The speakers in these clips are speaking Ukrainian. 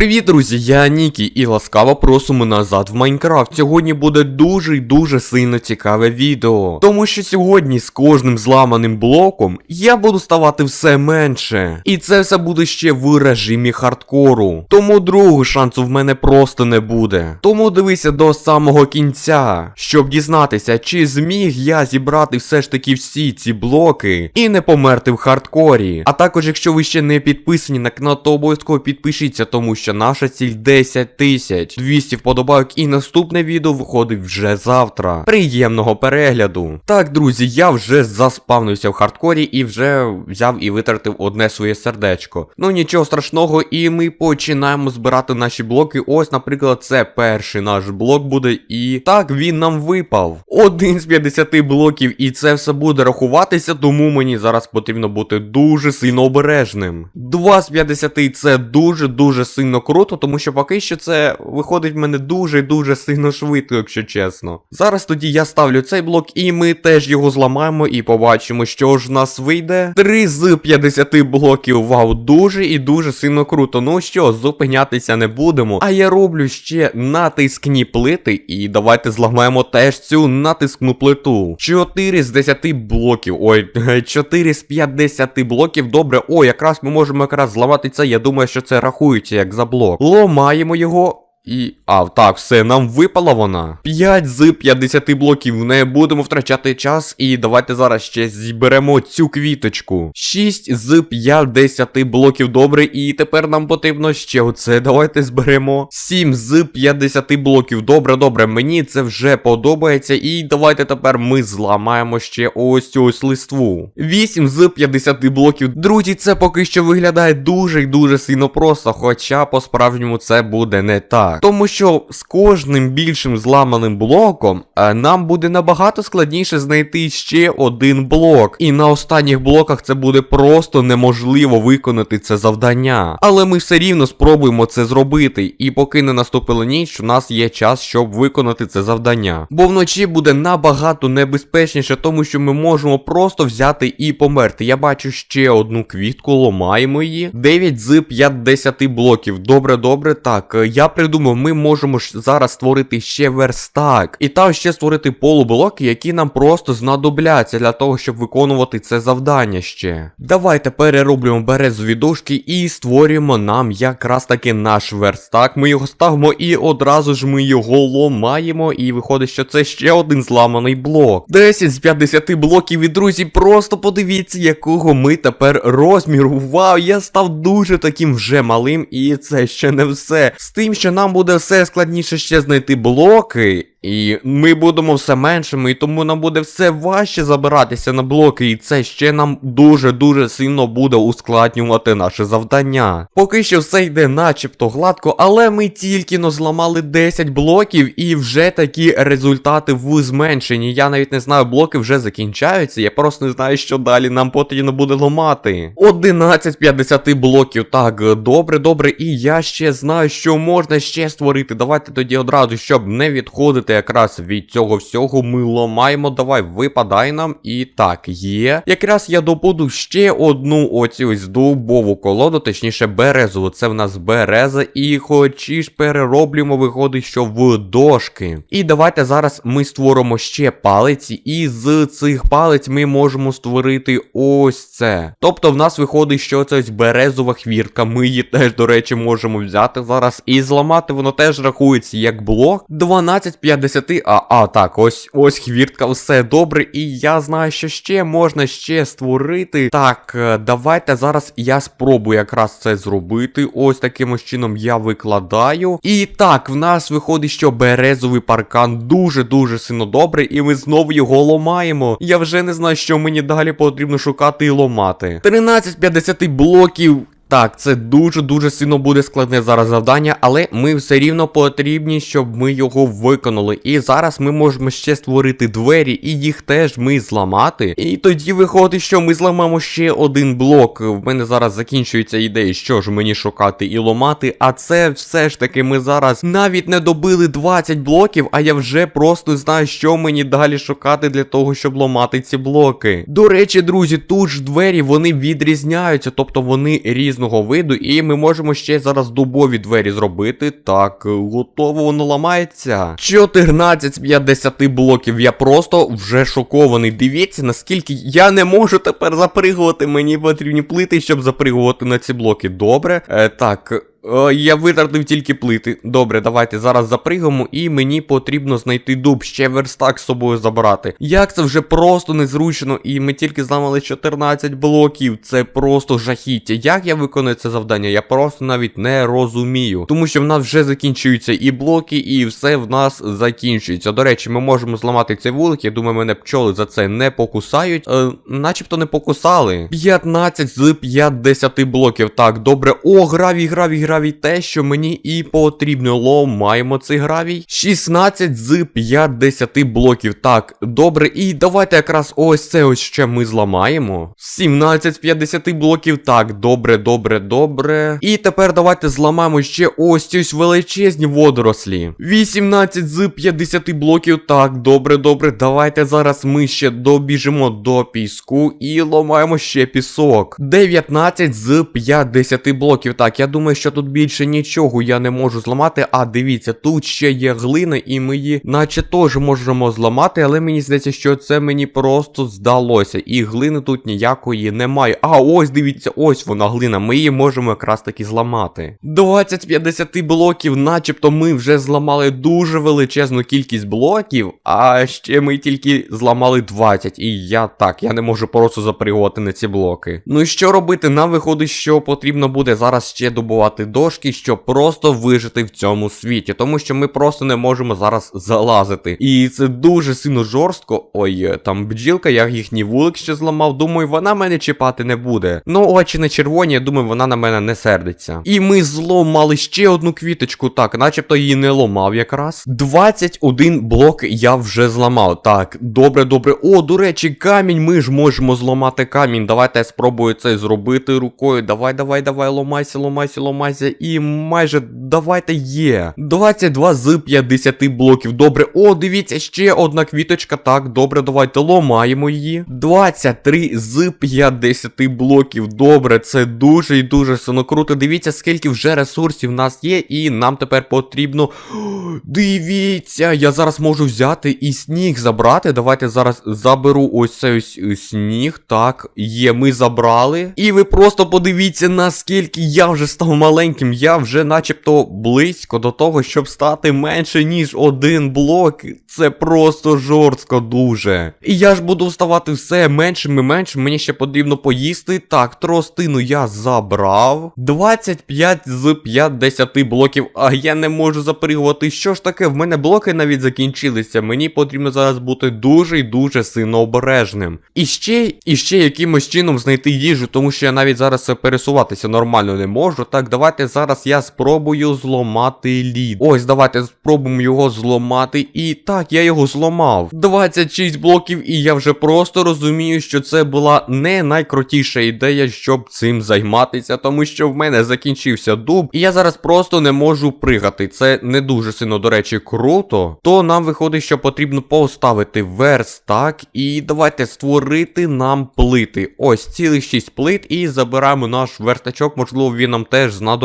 Привіт, друзі, я Нікі і ласкаво просимо назад в Майнкрафт. Сьогодні буде дуже й дуже сильно цікаве відео. Тому що сьогодні з кожним зламаним блоком я буду ставати все менше. І це все буде ще в режимі хардкору. Тому другого шансу в мене просто не буде. Тому дивися до самого кінця, щоб дізнатися, чи зміг я зібрати все ж таки всі ці блоки і не померти в хардкорі. А також, якщо ви ще не підписані на канал, то обов'язково підпишіться, тому що наша ціль 10 тисяч 200 вподобайок і наступне відео виходить вже завтра. Приємного перегляду. Так, друзі, я вже заспавнився в хардкорі і вже взяв і витратив одне своє сердечко. Ну нічого страшного, і ми починаємо збирати наші блоки. Ось, наприклад, це перший наш блок буде, і так він нам випав. Один з 50 блоків, і це все буде рахуватися, тому мені зараз потрібно бути дуже сильно обережним. 2 з 50 це дуже-дуже сильно круто, тому що поки що це виходить в мене дуже-дуже сильно швидко, якщо чесно. Зараз тоді я ставлю цей блок, і ми теж його зламаємо і побачимо, що ж в нас вийде. 3 з 50 блоків. Вау, дуже і дуже сильно круто. Ну що, зупинятися не будемо. А я роблю ще натискні плити, і давайте зламаємо теж цю натискну плиту. 4 з 10 блоків. Ой, 4 з 50 блоків. Добре, о, якраз ми можемо якраз зламати це. Я думаю, що це рахується як за блок. Ломаємо його. І. А, так, все, нам випала вона. 5 з 50 блоків. Не будемо втрачати час. І давайте зараз ще зіберемо цю квіточку. 6 з 50 блоків. Добре. І тепер нам потрібно ще оце. Давайте зберемо. 7 з 50 блоків. Добре, добре. Мені це вже подобається. І давайте тепер ми зламаємо ще ось ось листву. 8 з 50 блоків. Друзі, це поки що виглядає дуже і дуже сильно просто. Хоча по-справжньому це буде не так. Тому що з кожним більшим зламаним блоком е, нам буде набагато складніше знайти ще один блок. І на останніх блоках це буде просто неможливо виконати це завдання. Але ми все рівно спробуємо це зробити. І поки не наступила ніч, у нас є час, щоб виконати це завдання. Бо вночі буде набагато небезпечніше, тому що ми можемо просто взяти і померти. Я бачу ще одну квітку, ломаємо її. 9 з 50 блоків. Добре, добре. Так, е, я придумав, ми можемо зараз створити ще верстак. І там ще створити полублоки, які нам просто знадобляться для того, щоб виконувати це завдання ще. Давайте перероблюємо березові дошки і створюємо нам якраз таки наш верстак. Ми його ставимо і одразу ж ми його ломаємо. І виходить, що це ще один зламаний блок. 10 з 50 блоків і друзі, просто подивіться, якого ми тепер розміру. Вау, я став дуже таким вже малим, і це ще не все. З тим, що нам буде все складніше ще знайти блоки. І ми будемо все меншими, і тому нам буде все важче забиратися на блоки, і це ще нам дуже-дуже сильно буде ускладнювати наше завдання. Поки що все йде начебто гладко, але ми тільки но зламали 10 блоків, і вже такі результати в зменшенні. Я навіть не знаю, блоки вже закінчаються, я просто не знаю, що далі нам потрібно буде ламати. 11 50 блоків. Так, добре, добре, і я ще знаю, що можна ще створити. Давайте тоді одразу, щоб не відходити якраз від цього всього, ми ламаємо. Давай, випадай нам. І так, є. Якраз я добуду ще одну оцю ось дубову колоду, точніше березову. Це в нас береза. І хочі ж перероблюємо, виходить, що в дошки. І давайте зараз ми створимо ще палиці, і з цих палиць ми можемо створити ось це. Тобто в нас виходить, що це ось березова хвіртка. Ми її теж, до речі, можемо взяти зараз і зламати, воно теж рахується як блок. 12,50. А, а, так, ось ось хвіртка, все добре. І я знаю, що ще можна ще створити. Так, е, давайте зараз я спробую якраз це зробити. Ось таким ось чином я викладаю. І так, в нас виходить, що березовий паркан дуже-дуже сильно добрий, і ми знову його ломаємо. Я вже не знаю, що мені далі потрібно шукати і ломати. 13,50 блоків. Так, це дуже-дуже сильно буде складне зараз завдання, але ми все рівно потрібні, щоб ми його виконали. І зараз ми можемо ще створити двері, і їх теж ми зламати. І тоді виходить, що ми зламаємо ще один блок. В мене зараз закінчується ідея, що ж мені шукати і ломати. А це все ж таки ми зараз навіть не добили 20 блоків, а я вже просто знаю, що мені далі шукати для того, щоб ламати ці блоки. До речі, друзі, тут ж двері вони відрізняються, тобто вони різні різного виду, і ми можемо ще зараз дубові двері зробити. Так, готово, воно ламається. 14 з 50 блоків. Я просто вже шокований. Дивіться, наскільки я не можу тепер запригувати. Мені потрібні плити, щоб запригувати на ці блоки. Добре. Е, так. Е, Я витратив тільки плити. Добре, давайте зараз запригаємо, і мені потрібно знайти дуб, ще верстак з собою забрати. Як це вже просто незручно, і ми тільки зламали 14 блоків. Це просто жахіття. Як я виконую це завдання? Я просто навіть не розумію. Тому що в нас вже закінчуються і блоки, і все в нас закінчується. До речі, ми можемо зламати цей вулик. Я думаю, мене пчоли за це не покусають. Е, начебто не покусали. 15 з 50 блоків. Так, добре. О, гравій, гравій, гравій. Те, що мені і потрібно. Ломаємо цей гравій. 16 з 50 блоків. Так, добре. І давайте якраз ось це ось ще ми зламаємо. 17 з 50 блоків. Так, добре, добре, добре. І тепер давайте зламаємо ще ось ось величезні водорослі. 18 з 50 блоків. Так, добре, добре. Давайте зараз ми ще добіжимо до піску і ламаємо ще пісок. 19 з 50 блоків. Так, я думаю, що тут більше нічого я не можу зламати. А дивіться, тут ще є глина, і ми її, наче теж можемо зламати, але мені здається, що це мені просто здалося. І глини тут ніякої немає. А ось дивіться, ось вона глина. Ми її можемо якраз таки зламати. 20 з 50 блоків, начебто ми вже зламали дуже величезну кількість блоків, а ще ми тільки зламали 20. І я так, я не можу просто запригувати на ці блоки. Ну і що робити? Нам виходить, що потрібно буде зараз ще добувати дошки, щоб просто вижити в цьому світі, тому що ми просто не можемо зараз залазити. І це дуже сильно жорстко. Ой, е, там бджілка, я їхній вулик ще зламав. Думаю, вона мене чіпати не буде. Ну, очі не червоні, я думаю, вона на мене не сердиться. І ми зломали ще одну квіточку, так, начебто її не ломав якраз. 21 блок я вже зламав. Так, добре, добре. О, до речі, камінь. Ми ж можемо зламати камінь. Давайте я спробую це зробити рукою. Давай, давай, давай, ломайся, ломайся, ломайся. І майже давайте є. 22 з 50 блоків. Добре. О, дивіться, ще одна квіточка. Так, добре, давайте ломаємо її. 23 з 50 блоків. Добре, це дуже і дуже сильно круто. Дивіться, скільки вже ресурсів в нас є, і нам тепер потрібно. Дивіться, я зараз можу взяти і сніг забрати. Давайте зараз заберу ось цей ось е, сніг. Так, є, ми забрали. І ви просто подивіться, наскільки я вже став маленьким. Я вже начебто близько до того, щоб стати менше, ніж один блок. Це просто жорстко дуже. І я ж буду вставати все меншим і меншим. Мені ще потрібно поїсти. Так, тростину я забрав. 25 з 50 блоків. А я не можу запригувати. Що ж таке? В мене блоки навіть закінчилися. Мені потрібно зараз бути дуже і дуже сильно обережним. І ще, і ще якимось чином знайти їжу, тому що я навіть зараз пересуватися нормально не можу. Так, давайте зараз я спробую зламати лід. Ось, давайте спробуємо його зламати. І так, я його зламав. 26 блоків, і я вже просто розумію, що це була не найкрутіша ідея, щоб цим займатися, тому що в мене закінчився дуб, і я зараз просто не можу пригати. Це не дуже сильно, до речі, круто. То нам виходить, що потрібно поставити верстак, і давайте створити нам плити. Ось цілих 6 плит, і забираємо наш верстачок, можливо, він нам теж знадобиться.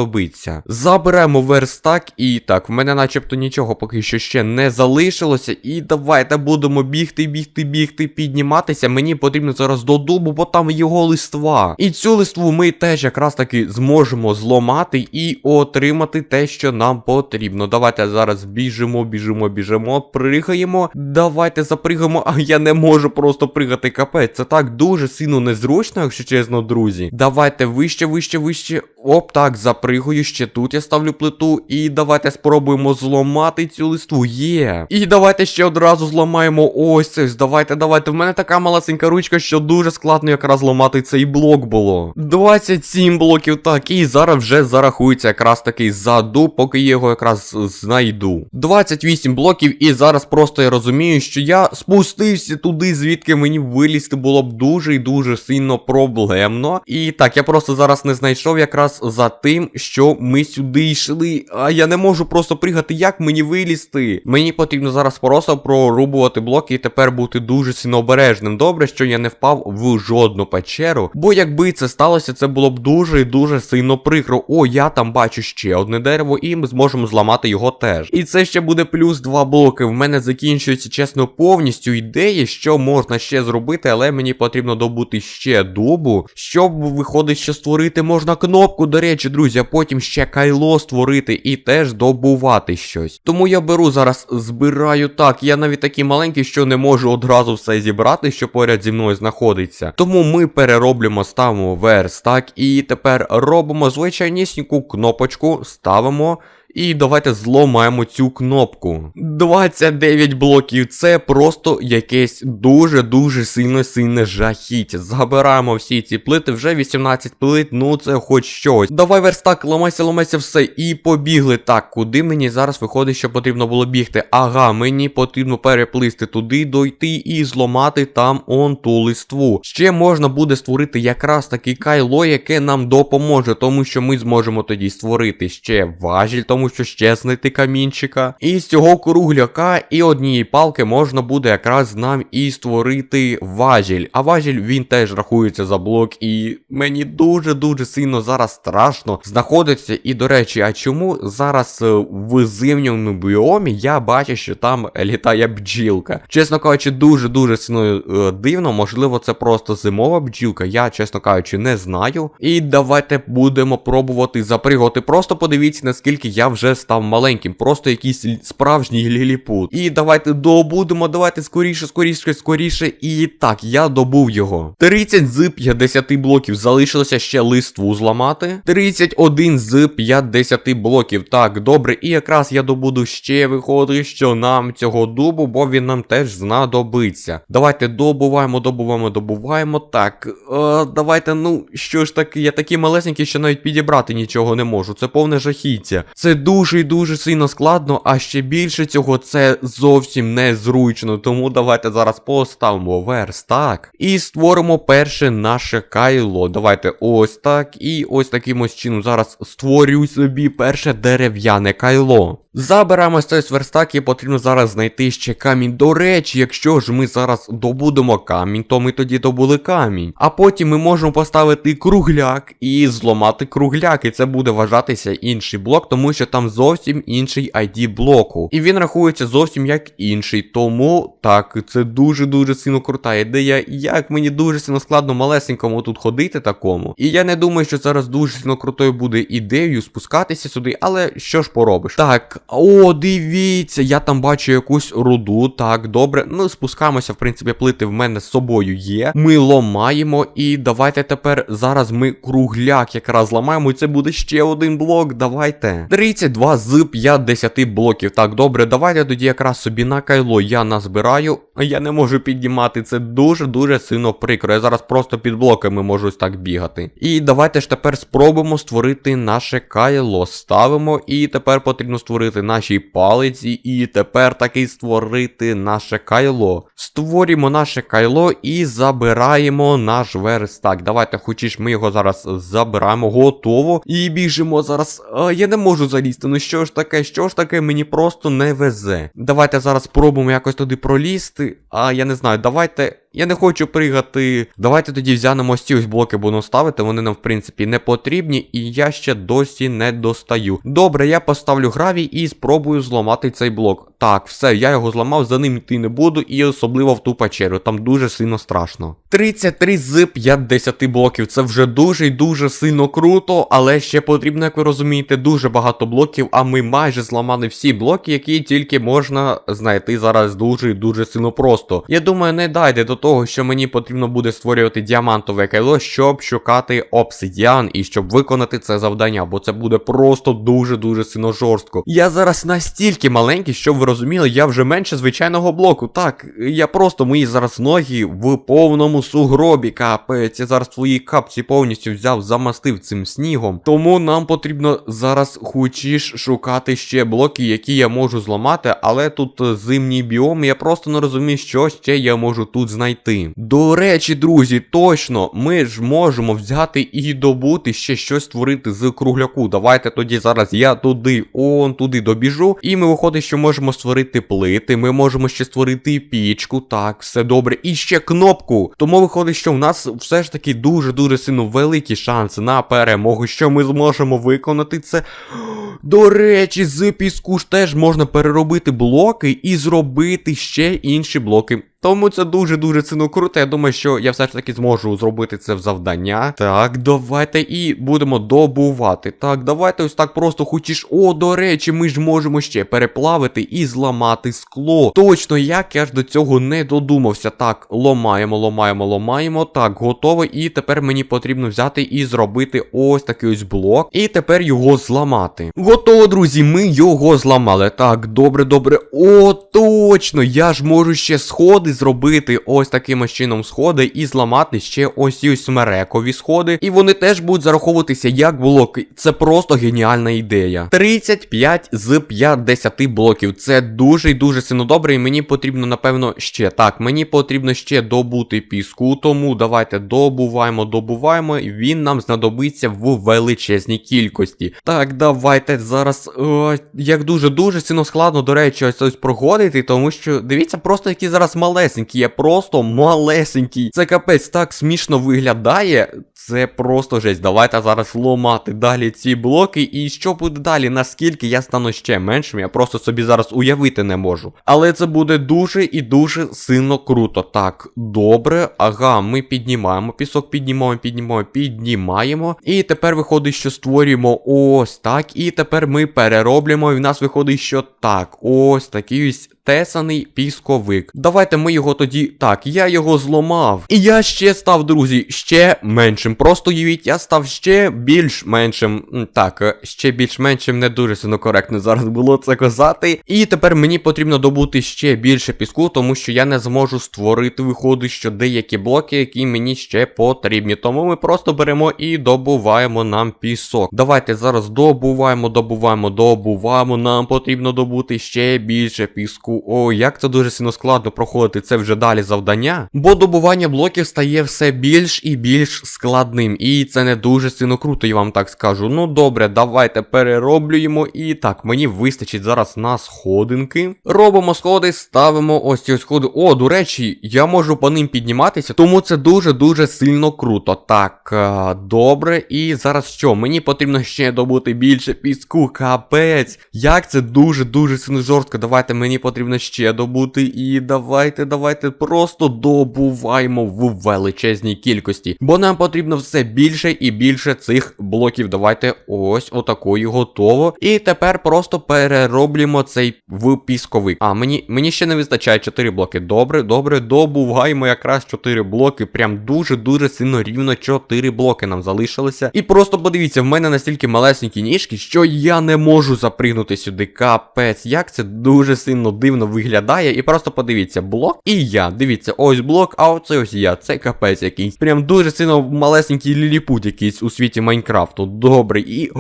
Заберемо верстак, і так, в мене начебто нічого поки що ще не залишилося. І давайте будемо бігти, бігти, бігти, підніматися. Мені потрібно зараз до дубу, бо там його листва. І цю листву ми теж якраз таки зможемо зламати і отримати те, що нам потрібно. Давайте зараз біжимо, біжимо, біжимо, пригаємо. Давайте запригаємо. А я не можу просто пригати капець. Це так дуже сильно незручно, якщо чесно, друзі. Давайте вище, вище, вище. Оп, так, запригаю. Ще тут я ставлю плиту. І давайте спробуємо зламати цю листву. Є. І давайте ще одразу зламаємо ось це. Давайте, давайте. В мене така малесенька ручка, що дуже складно якраз зламати цей блок було. 27 блоків, так. І зараз вже зарахується якраз такий заду, поки я його якраз знайду. 28 блоків, і зараз просто я розумію, що я спустився туди, звідки мені вилізти було б дуже і дуже сильно проблемно. І так, я просто зараз не знайшов якраз за тим, що ми сюди йшли. А я не можу просто пригати, як мені вилізти. Мені потрібно зараз просто прорубувати блоки і тепер бути дуже сильно обережним. Добре, що я не впав в жодну печеру. Бо якби це сталося, це було б дуже і дуже сильно прикро. О, я там бачу ще одне дерево, і ми зможемо зламати його теж. І це ще буде плюс два блоки. В мене закінчується чесно повністю ідеї, що можна ще зробити, але мені потрібно добути ще дубу, щоб виходить, що створити можна кнопку. До речі, друзі, потім ще кайло створити і теж добувати щось. Тому я беру зараз, збираю так. Я навіть такий маленький, що не можу одразу все зібрати, що поряд зі мною знаходиться. Тому ми перероблюємо, ставимо верстак і тепер робимо звичайнісіньку кнопочку, ставимо. І давайте зломаємо цю кнопку. 29 блоків це просто якесь дуже-дуже сильно сильне жахіття. Забираємо всі ці плити, вже 18 плит, ну це хоч щось. Давай верстак, ламайся, ламайся все. І побігли. Так, куди мені зараз виходить, що потрібно було бігти? Ага, мені потрібно переплисти туди, дойти і зламати там он ту листву. Ще можна буде створити якраз таке кайло, яке нам допоможе, тому що ми зможемо тоді створити ще важіль, тому що ще знайти камінчика. І з цього кругляка і однієї палки можна буде якраз нам і створити важіль. А важіль він теж рахується за блок, і мені дуже-дуже сильно зараз страшно знаходиться. І до речі, а чому зараз е, в зимньому біомі я бачу, що там літає бджілка? Чесно кажучи, дуже-дуже сильно е, дивно. Можливо, це просто зимова бджілка. Я, чесно кажучи, не знаю. І давайте будемо пробувати запригати. Просто подивіться, наскільки я вже став маленьким, просто якийсь справжній ліліпут. І давайте добудемо, давайте скоріше, скоріше, скоріше. І так, я добув його. 30 з 50 блоків. Залишилося ще листву зламати. 31 з 50 блоків. Так, добре. І якраз я добуду ще виходить, що нам цього дубу, бо він нам теж знадобиться. Давайте добуваємо, добуваємо, добуваємо. Так, е, давайте, ну, що ж таки, я такий малесенький, що навіть підібрати нічого не можу. Це повне жахіття. Це дуже і дуже сильно складно, а ще більше цього це зовсім незручно. Тому давайте зараз поставимо верстак і створимо перше наше кайло. Давайте ось так. І ось таким ось чином зараз створю собі перше дерев'яне кайло. Забираємо цей верстак і потрібно зараз знайти ще камінь. До речі, якщо ж ми зараз добудемо камінь, то ми тоді добули камінь. А потім ми можемо поставити кругляк і зламати кругляк. І це буде вважатися інший блок, тому що там зовсім інший ID блоку. І він рахується зовсім як інший. Тому так, це дуже-дуже сильно крута ідея. Як мені дуже сильно складно малесенькому тут ходити такому. І я не думаю, що зараз дуже сильно крутою буде ідеєю спускатися сюди, але що ж поробиш? Так, о, дивіться, я там бачу якусь руду. Так, добре. Ну, спускаємося, в принципі, плити в мене з собою є. Ми ломаємо, і давайте тепер зараз ми кругляк якраз ламаємо, і це буде ще один блок. Давайте. 32 з 50 блоків. Так, добре, давайте тоді якраз собі на кайло я назбираю. Я не можу піднімати. Це дуже-дуже сильно прикро. Я зараз просто під блоками можу так бігати. І давайте ж тепер спробуємо створити наше кайло. Ставимо, і тепер потрібно створити наші палиці, і тепер таки створити наше кайло. Створюємо наше кайло і забираємо наш верстак. Давайте, хочеш, ми його зараз забираємо, готово. І біжимо зараз. А, я не можу залізти. Ну що ж таке, що ж таке, мені просто не везе. Давайте зараз спробуємо якось туди пролізти. А я не знаю, давайте. Я не хочу пригати. Давайте тоді взянемо ось ці ось блоки, будемо ставити. Вони нам, в принципі, не потрібні, і я ще досі не достаю. Добре, я поставлю гравій і спробую зламати цей блок. Так, все, я його зламав, за ним йти не буду, і особливо в ту печеру. Там дуже сильно страшно. 33 з 50 блоків. Це вже дуже і дуже сильно круто, але ще потрібно, як ви розумієте, дуже багато блоків, а ми майже зламали всі блоки, які тільки можна знайти зараз дуже і дуже сильно просто. Я думаю, не дайде до того, що мені потрібно буде створювати діамантове кайло, щоб шукати обсидіан і щоб виконати це завдання, бо це буде просто дуже-дуже сильно жорстко. Я зараз настільки маленький, щоб ви розуміли, я вже менше звичайного блоку. Так, я просто мої зараз ноги в повному сугробі капець. Я зараз твої капці повністю взяв, замастив цим снігом. Тому нам потрібно зараз хочеш шукати ще блоки, які я можу зламати, але тут е, зимній біом, я просто не розумію, що ще я можу тут знайти. Знайти. До речі, друзі, точно, ми ж можемо взяти і добути ще щось створити з кругляку. Давайте тоді зараз я туди, он туди добіжу. І ми виходить, що можемо створити плити. Ми можемо ще створити пічку. Так, все добре. І ще кнопку. Тому виходить, що в нас все ж таки дуже-дуже сильно великі шанси на перемогу, що ми зможемо виконати це. До речі, з піску ж теж можна переробити блоки і зробити ще інші блоки. Тому це дуже-дуже сильно круто. Я думаю, що я все ж таки зможу зробити це в завдання. Так, давайте і будемо добувати. Так, давайте ось так просто хочеш. О, до речі, ми ж можемо ще переплавити і зламати скло. Точно, як я ж до цього не додумався. Так, ломаємо, ломаємо, ломаємо. Так, готово. І тепер мені потрібно взяти і зробити ось такий ось блок. І тепер його зламати. Готово, друзі, ми його зламали. Так, добре, добре. О, точно! Я ж можу ще сходи зробити ось таким чином сходи і зламати ще ось ось смерекові сходи. І вони теж будуть зараховуватися як блоки. Це просто геніальна ідея. 35 з 50 блоків. Це дуже і дуже сильно добре. І мені потрібно, напевно, ще. Так, мені потрібно ще добути піску. Тому давайте добуваємо, добуваємо. Він нам знадобиться в величезній кількості. Так, давайте зараз. О, як дуже-дуже сильно складно, до речі, ось ось проходити, тому що дивіться, просто які зараз малесенькі, є просто малесенький. Це капець так смішно виглядає. Це просто жесть. Давайте зараз ломати далі ці блоки. І що буде далі? Наскільки я стану ще меншим, я просто собі зараз уявити не можу. Але це буде дуже і дуже сильно круто. Так, добре. Ага, ми піднімаємо пісок, піднімаємо, піднімаємо, піднімаємо. І тепер виходить, що створюємо ось так. І тепер ми перероблюємо. І в нас виходить, що так, ось такий ось тесаний пісковик. Давайте ми його тоді. Так, я його зламав. І я ще став, друзі, ще меншим. Просто уявіть, я став ще більш меншим. Так, е, ще більш меншим, не дуже сильно коректно зараз було це казати. І тепер мені потрібно добути ще більше піску, тому що я не зможу створити, виходить, що деякі блоки, які мені ще потрібні. Тому ми просто беремо і добуваємо нам пісок. Давайте зараз добуваємо, добуваємо, добуваємо. Нам потрібно добути ще більше піску. О, як це дуже сильно складно проходити це вже далі завдання. Бо добування блоків стає все більш і більш складним. І це не дуже сильно круто, я вам так скажу. Ну добре, давайте перероблюємо. І так, мені вистачить зараз на сходинки. Робимо сходи, ставимо ось ці сходи. О, до речі, я можу по ним підніматися, тому це дуже-дуже сильно круто. Так, е, добре. І зараз що? Мені потрібно ще добути більше піску. Капець. Як це дуже-дуже сильно жорстко. Давайте мені потрібно ще добути. І давайте, давайте просто добуваємо в величезній кількості. Бо нам потрібно все більше і більше цих блоків. Давайте ось отакої готово. І тепер просто перероблюємо цей в пісковик. А, мені мені ще не вистачає 4 блоки. Добре, добре, добуваємо якраз 4 блоки. Прям дуже-дуже сильно рівно 4 блоки нам залишилося. І просто подивіться, в мене настільки малесенькі ніжки, що я не можу запригнути сюди. Капець, як це дуже сильно дивно виглядає. І просто подивіться, блок і я. Дивіться, ось блок, а оце ось я. Це капець якийсь. Прям дуже сильно малесенький ліліпут якийсь у світі Майнкрафту. Добрий І.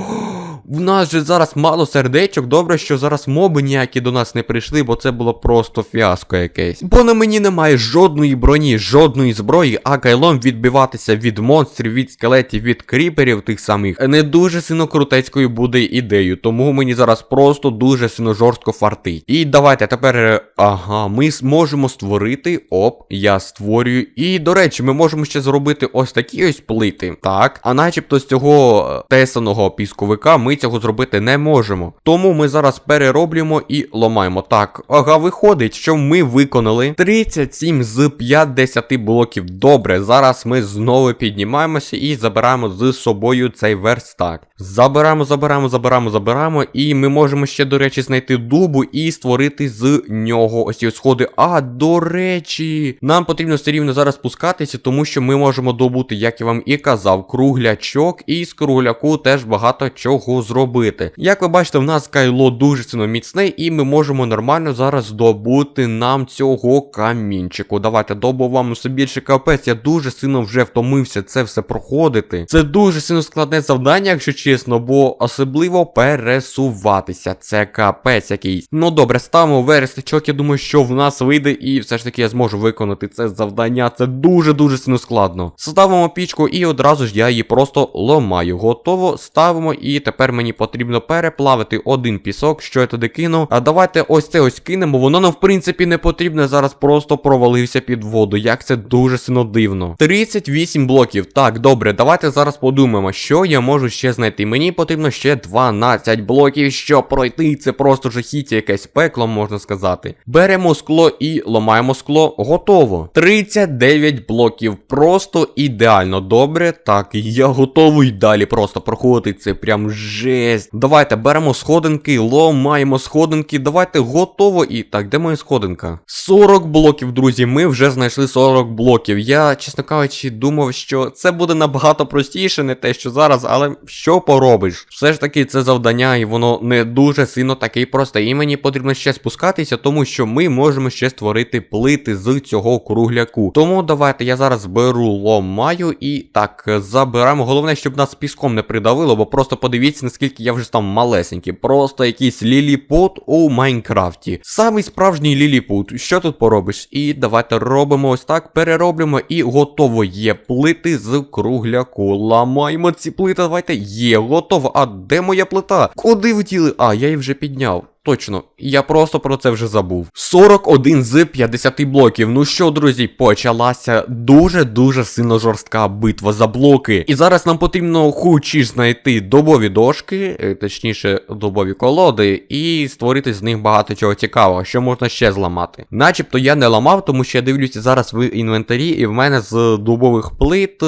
В нас же зараз мало сердечок. Добре, що зараз моби ніякі до нас не прийшли, бо це було просто фіаско якесь. Бо на мені немає жодної броні, жодної зброї, а кайлом відбиватися від монстрів, від скелетів, від кріперів тих самих не дуже сильно крутецькою буде ідеєю. Тому мені зараз просто дуже сильно жорстко фартить. І давайте тепер. е, Ага, ми зможемо створити. Оп, я створюю. І, до речі, ми можемо ще зробити ось такі ось плити. Так. А начебто з цього е, тесаного пісковика ми цього зробити не можемо. Тому ми зараз перероблюємо і ломаємо. Так, ага, виходить, що ми виконали 37 з 50 блоків. Добре, зараз ми знову піднімаємося і забираємо з собою цей верстак. Забираємо, забираємо, забираємо, забираємо. І ми можемо ще, до речі, знайти дубу і створити з нього ось ці сходи. А, до речі, нам потрібно все рівно зараз спускатися, тому що ми можемо добути, як я вам і казав, круглячок. І з кругляку теж багато чого зробити. Як ви бачите, в нас кайло дуже сильно міцне, і ми можемо нормально зараз добути нам цього камінчику. Давайте добуваємо все більше капець. Я дуже сильно вже втомився це все проходити. Це дуже сильно складне завдання, якщо чесно, бо особливо пересуватися. Це капець якийсь. Ну добре, ставимо верестичок. Я думаю, що в нас вийде, і все ж таки я зможу виконати це завдання. Це дуже-дуже сильно складно. Ставимо пічку, і одразу ж я її просто ломаю. Готово, ставимо, і тепер мені потрібно переплавити один пісок, що я туди кину. А давайте ось це ось кинемо. Воно нам, в принципі, не потрібне. Зараз просто провалився під воду. Як це дуже сильно дивно. 38 блоків. Так, добре, давайте зараз подумаємо, що я можу ще знайти. Мені потрібно ще 12 блоків, щоб пройти. Це просто жахіття, якесь пекло, можна сказати. Беремо скло і ламаємо скло. Готово. 39 блоків. Просто ідеально добре. Так, я готовий далі просто проходити. Це прям жесть. Давайте беремо сходинки, ломаємо сходинки. Давайте готово. І так, де моя сходинка? 40 блоків, друзі. Ми вже знайшли 40 блоків. Я, чесно кажучи, думав, що це буде набагато простіше, не те, що зараз, але що поробиш? Все ж таки, це завдання, і воно не дуже сильно таке просте. І мені потрібно ще спускатися, тому що ми можемо ще створити плити з цього кругляку. Тому давайте я зараз беру ломаю і так забираємо. Головне, щоб нас піском не придавило, бо просто подивіться, наскільки я вже став малесенький. Просто якийсь ліліпут у Майнкрафті. Самий справжній ліліпут. Що тут поробиш? І давайте робимо ось так, перероблюємо і готово є плити з кругляку. Ламаємо ці плити, давайте. Є, готово. А де моя плита? Куди втіли? А, я її вже підняв. Точно, я просто про це вже забув. 41 з 50 блоків. Ну що, друзі, почалася дуже-дуже сильно жорстка битва за блоки. І зараз нам потрібно хоч знайти добові дошки, е, точніше, добові колоди, і створити з них багато чого цікавого, що можна ще зламати. Начебто я не ламав, тому що я дивлюся зараз в інвентарі, і в мене з дубових плит.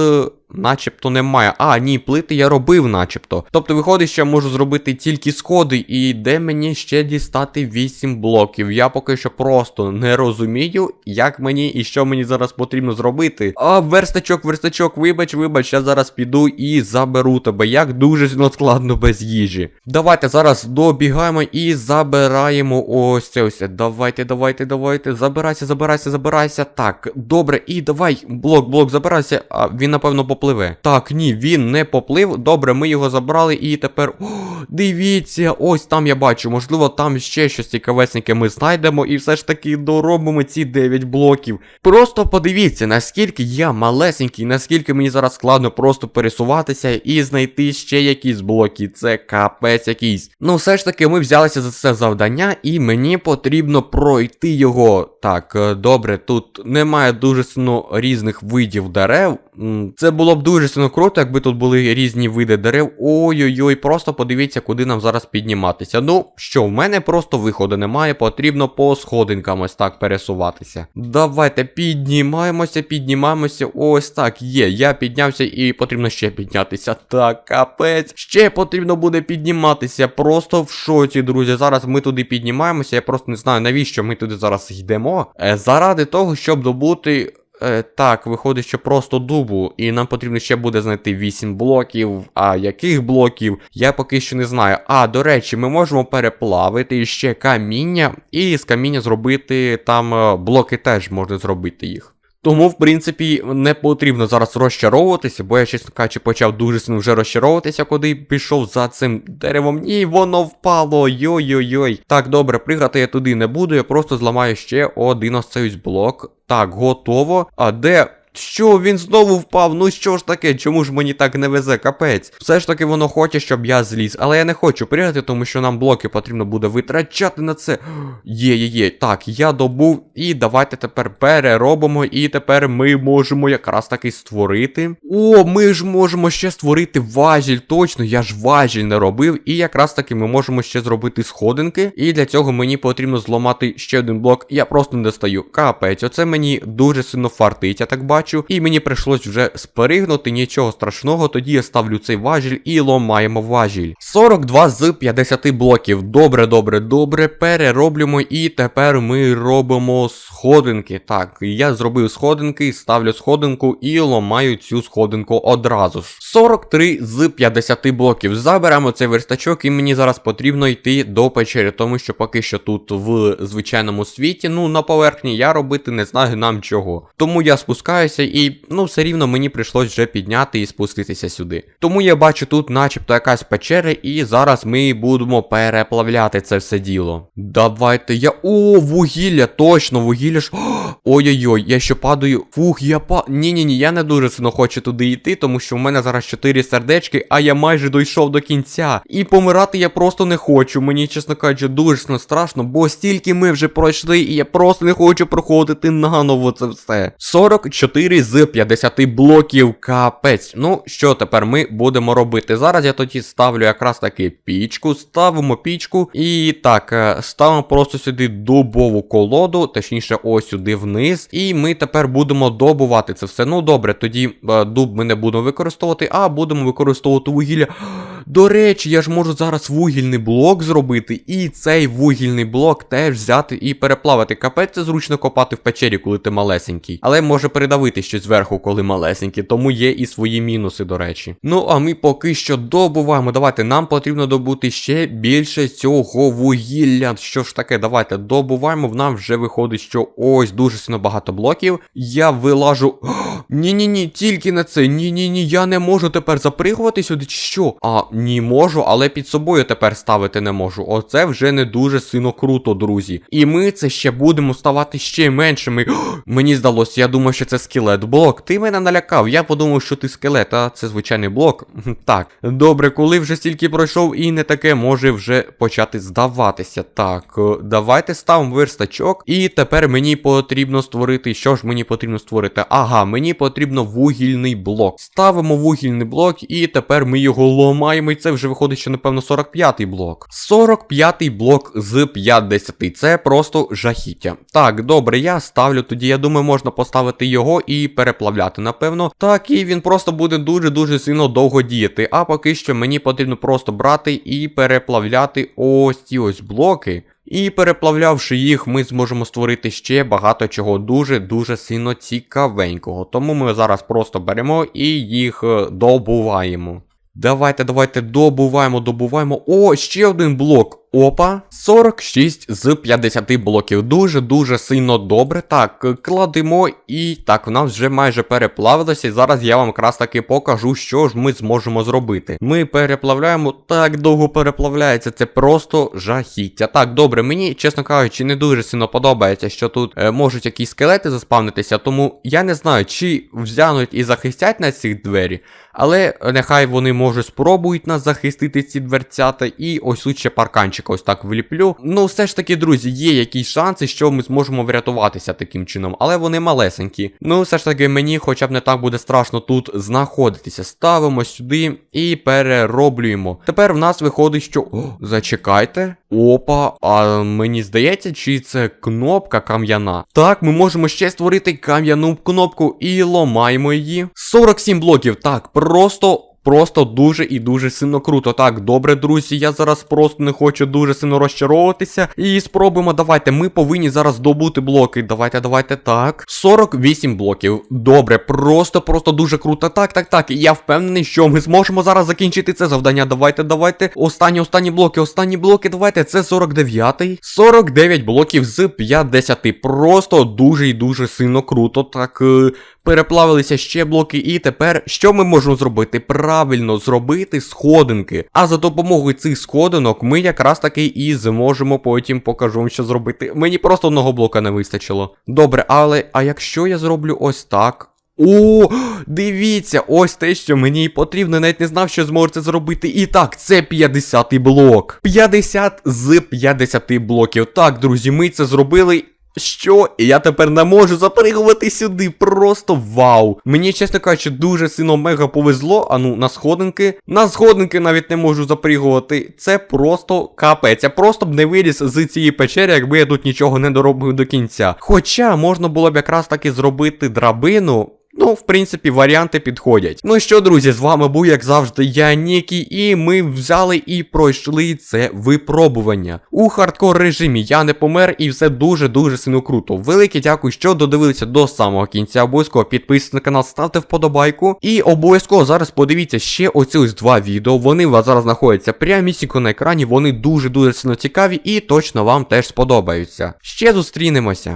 Начебто немає. А, ні, плити я робив, начебто. Тобто, виходить, що я можу зробити тільки сходи, і де мені ще дістати 8 блоків. Я поки що просто не розумію, як мені і що мені зараз потрібно зробити. А, верстачок, верстачок, вибач, вибач, я зараз піду і заберу тебе. Як дуже складно без їжі. Давайте зараз добігаємо і забираємо ось це ось. Давайте, давайте, давайте. Забирайся, забирайся, забирайся. Так, добре, і давай, блок, блок, забирайся. А він, напевно, попливе. Так, ні, він не поплив. Добре, ми його забрали і тепер. О, дивіться, ось там я бачу. Можливо, там ще щось цікавесеньке ми знайдемо і все ж таки доробимо ці 9 блоків. Просто подивіться, наскільки я малесенький, наскільки мені зараз складно просто пересуватися і знайти ще якісь блоки. Це капець якийсь. Ну, все ж таки, ми взялися за це завдання, і мені потрібно пройти його. Так, е, добре, тут немає дуже сильно різних видів дерев. Це було б дуже сильно круто, якби тут були різні види дерев. Ой-ой-ой, просто подивіться, куди нам зараз підніматися. Ну, що, в мене просто виходу немає, потрібно по сходинкам ось так пересуватися. Давайте піднімаємося, піднімаємося. Ось так є. Я піднявся і потрібно ще піднятися. Так, капець. Ще потрібно буде підніматися. Просто в шоці, друзі. Зараз ми туди піднімаємося. Я просто не знаю, навіщо ми туди зараз йдемо. Е, заради того, щоб добути. Е, так, виходить, що просто дубу, і нам потрібно ще буде знайти 8 блоків. А яких блоків, я поки що не знаю. А, до речі, ми можемо переплавити ще каміння, і з каміння зробити там е, блоки теж можна зробити їх. Тому, в принципі, не потрібно зараз розчаровуватися, бо я, чесно кажучи, почав дуже сильно вже розчаровуватися, коли пішов за цим деревом. І воно впало. Йой-йой-йой. Так, добре, пригати я туди не буду, я просто зламаю ще один ось цей блок. Так, готово. А де. Що він знову впав? Ну що ж таке? Чому ж мені так не везе? Капець? Все ж таки воно хоче, щоб я зліз. Але я не хочу пригати, тому що нам блоки потрібно буде витрачати на це. Є, є, є. Так, я добув. І давайте тепер переробимо. І тепер ми можемо якраз таки створити. О, ми ж можемо ще створити важіль. Точно, я ж важіль не робив. І якраз таки ми можемо ще зробити сходинки. І для цього мені потрібно зламати ще один блок. Я просто не достаю. Капець, оце мені дуже сильно фартить, я так бачу. Бачу, і мені прийшлось вже сперигнути, нічого страшного, тоді я ставлю цей важіль і ломаємо важіль. 42 з 50 блоків. Добре, добре, добре. Перероблюємо, і тепер ми робимо сходинки. Так, я зробив сходинки, ставлю сходинку і ламаю цю сходинку одразу ж. 43 з 50 блоків. Заберемо цей верстачок, і мені зараз потрібно йти до печери, тому що поки що тут в звичайному світі, ну на поверхні я робити не знаю нам чого. Тому я спускаюся і ну все рівно мені прийшлось вже підняти і спуститися сюди. Тому я бачу тут, начебто, якась печера, і зараз ми будемо переплавляти це все діло. Давайте я. О, вугілля, точно, вугілля ж. Ой-ой-ой, я ще падаю. Фух, я па. Ні-ні-ні, я не дуже сильно хочу туди йти, тому що в мене зараз 4 сердечки, а я майже дійшов до кінця. І помирати я просто не хочу. Мені, чесно кажучи, дуже страшно, бо стільки ми вже пройшли, і я просто не хочу проходити наново це все. 44 з 50 блоків капець. Ну, що тепер ми будемо робити? Зараз я тоді ставлю якраз таки пічку, ставимо пічку і так, е, ставимо просто сюди дубову колоду, точніше, ось сюди вниз. І ми тепер будемо добувати це все. Ну добре, тоді е, дуб ми не будемо використовувати, а будемо використовувати вугілля. До речі, я ж можу зараз вугільний блок зробити, і цей вугільний блок теж взяти і переплавити. Капець це зручно копати в печері, коли ти малесенький. Але може передавити щось зверху, коли малесенький, тому є і свої мінуси, до речі. Ну а ми поки що добуваємо. Давайте, нам потрібно добути ще більше цього вугілля. Що ж таке, давайте добуваємо. В нам вже виходить, що ось дуже сильно багато блоків. Я вилажу. Ні-ні-ні, тільки на це. Ні-ні-ні, я не можу тепер запригувати сюди, чи що? А, ні, можу, але під собою тепер ставити не можу. Оце вже не дуже сильно круто, друзі. І ми це ще будемо ставати ще меншими. Мені здалося, я думав, що це скелет. Блок, ти мене налякав. Я подумав, що ти скелет, а це звичайний блок. Так, добре, коли вже стільки пройшов і не таке може вже почати здаватися. Так, е, давайте ставимо верстачок. І тепер мені потрібно створити. Що ж мені потрібно створити? Ага, мені потрібно вугільний блок. Ставимо вугільний блок, і тепер ми його ломаємо. І це вже виходить, що, напевно, 45-й блок. 45-й блок з 50. Це просто жахіття. Так, добре, я ставлю тоді. Я думаю, можна поставити його і переплавляти, напевно. Так, і він просто буде дуже-дуже сильно довго діяти. А поки що мені потрібно просто брати і переплавляти ось ці ось блоки. І переплавлявши їх, ми зможемо створити ще багато чого дуже-дуже сильно цікавенького. Тому ми зараз просто беремо і їх е, добуваємо. Давайте, давайте добуваємо, добуваємо. О, ще один блок. Опа, 46 з 50 блоків. Дуже-дуже сильно добре. Так, кладемо і так, в нас вже майже переплавилося. І зараз я вам якраз таки покажу, що ж ми зможемо зробити. Ми переплавляємо, так довго переплавляється, це просто жахіття. Так, добре, мені, чесно кажучи, не дуже сильно подобається, що тут е, можуть якісь скелети заспавнитися, тому я не знаю, чи взянуть і захистять на ці двері. Але нехай вони може спробують нас захистити ці дверцята, і ось тут ще парканчик ось так вліплю. Ну, все ж таки, друзі, є якісь шанси, що ми зможемо врятуватися таким чином, але вони малесенькі. Ну, все ж таки, мені хоча б не так буде страшно тут знаходитися. Ставимо сюди і перероблюємо. Тепер в нас виходить, що. О, зачекайте. Опа, а мені здається, чи це кнопка кам'яна. Так, ми можемо ще створити кам'яну кнопку і ломаємо її. 47 блоків, так, просто. Просто дуже і дуже сильно круто. Так, добре, друзі, я зараз просто не хочу дуже сильно розчаровуватися. І спробуємо. Давайте. Ми повинні зараз добути блоки. Давайте, давайте так. 48 блоків. Добре, просто, просто дуже круто. Так, так, так. Я впевнений, що ми зможемо зараз закінчити це завдання. Давайте, давайте. Останні, останні блоки, останні блоки. Давайте. Це 49-й. 49 блоків з 50. Просто дуже і дуже сильно круто. Так. Переплавилися ще блоки, і тепер що ми можемо зробити? Правильно зробити сходинки. А за допомогою цих сходинок ми якраз таки і зможемо потім покажу вам, що зробити. Мені просто одного блока не вистачило. Добре, але а якщо я зроблю ось так? О, дивіться, ось те, що мені потрібно, навіть не знав, що зможу це зробити. І так, це 50-й блок. 50 з 50 блоків. Так, друзі, ми це зробили. Що? І я тепер не можу запригувати сюди. Просто вау. Мені, чесно кажучи, дуже сильно мега повезло. А ну, на сходинки. На сходинки навіть не можу запригувати. Це просто капець. Я просто б не виліз з цієї печери, якби я тут нічого не доробив до кінця. Хоча можна було б якраз таки зробити драбину. Ну, в принципі, варіанти підходять. Ну що, друзі, з вами був, як завжди, я Нікі, і ми взяли і пройшли це випробування. У хардкор режимі я не помер, і все дуже-дуже сильно круто. Велике дякую, що додивилися до самого кінця. Обов'язково підписуйтесь на канал, ставте вподобайку. І обов'язково зараз подивіться ще оці ось два відео. Вони у вас зараз знаходяться прямісінько на екрані. Вони дуже-дуже сильно цікаві і точно вам теж сподобаються. Ще зустрінемося.